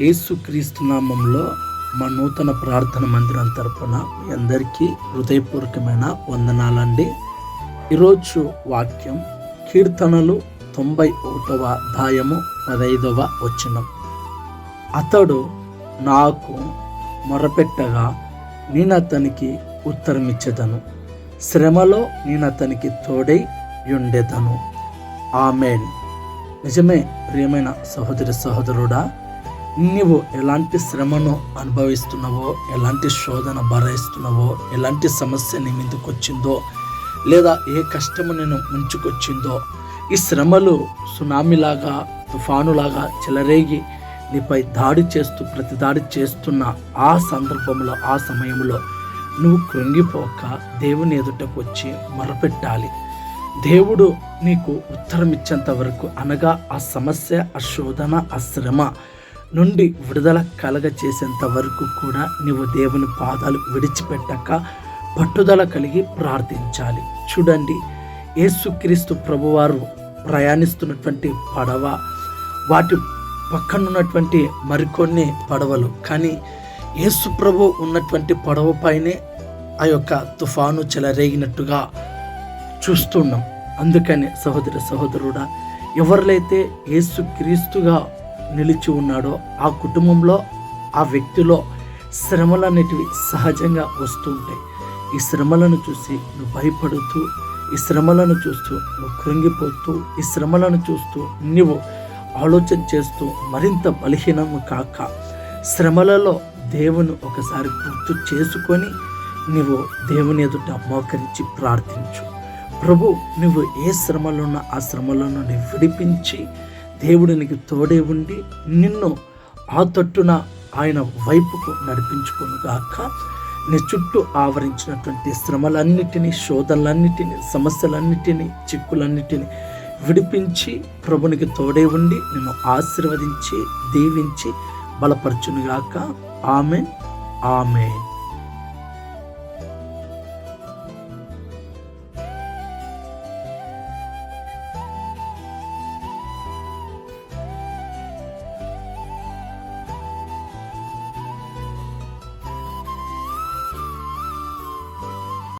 యేసుక్రీస్తు నామంలో మా నూతన ప్రార్థన మందిరం తరపున మీ అందరికీ హృదయపూర్వకమైన వందనాలండి. ఈరోజు వాక్యం కీర్తనలు తొంభై ఒకటవ అధ్యాయము పదైదవ వచనం. అతడు నాకు మొరపెట్టగా నేను అతనికి ఉత్తరమిచ్చేదను. శ్రమలో నేను అతనికి తోడై ఉండేదను ఆమెన్. నిజమే ప్రియమైన సహోదరి సహోదరుడా నీవు ఎలాంటి శ్రమను అనుభవిస్తున్నావో ఎలాంటి శోధన భరిస్తున్నావో ఎలాంటి సమస్య నీ మీదకి వచ్చిందో లేదా ఏ కష్టము నేను ముంచుకొచ్చిందో ఈ శ్రమలు సునామీలాగా తుఫానులాగా చెలరేగి నీపై దాడి చేస్తూ ప్రతి దాడి చేస్తున్న ఆ సందర్భంలో ఆ సమయంలో నువ్వు కృంగిపోక దేవుని ఎదుటకు వచ్చి మొరపెట్టాలి. దేవుడు నీకు ఉత్తరం ఇచ్చేంత వరకు అనగా ఆ సమస్య ఆ శోధన ఆ శ్రమ నుండి విడుదల కలగ చేసేంత వరకు కూడా నీవు దేవుని పాదాలు విడిచిపెట్టక పట్టుదల కలిగి ప్రార్థించాలి. చూడండి యేసుక్రీస్తు ప్రభువారు ప్రయాణిస్తున్నటువంటి పడవ వాటి పక్కనున్నటువంటి మరికొన్ని పడవలు. కానీ యేసు ప్రభు ఉన్నటువంటి పడవ పైనే ఆ యొక్క తుఫాను చెలరేగినట్టుగా చూస్తున్నాం అందుకని సహోదర సహోదరుడా ఎవరిలైతే యేసుక్రీస్తుగా నిలిచి ఉన్నాడో ఆ కుటుంబంలో ఆ వ్యక్తిలో శ్రమలు అనేటివి సహజంగా వస్తూ ఉంటాయి. ఈ శ్రమలను చూసి నువ్వు భయపడుతూ ఈ శ్రమలను చూస్తూ నువ్వు కృంగిపోతూ ఈ శ్రమలను చూస్తూ నువ్వు ఆలోచన చేస్తూ మరింత బలహీనము కాక శ్రమలలో దేవుని ఒకసారి గుర్తు చేసుకొని నువ్వు దేవుని ఎదుట మోకరించి ప్రార్థించు. ప్రభు నువ్వు ఏ శ్రమలో ఉన్న ఆ శ్రమలో నుండి విడిపించి దేవుడు నీకు తోడే ఉండి నిన్ను ఆ తట్టున ఆయన వైపుకు నడిపించుకొను గాక. నీ చుట్టూ ఆవరించినటువంటి శ్రమలన్నిటినీ శోధనలన్నిటినీ సమస్యలన్నిటినీ చిక్కులన్నిటినీ విడిపించి ప్రభునికి తోడే ఉండి నిన్ను ఆశీర్వదించి దీవించి బలపరచునుగాక ఆమె ఆమెన్.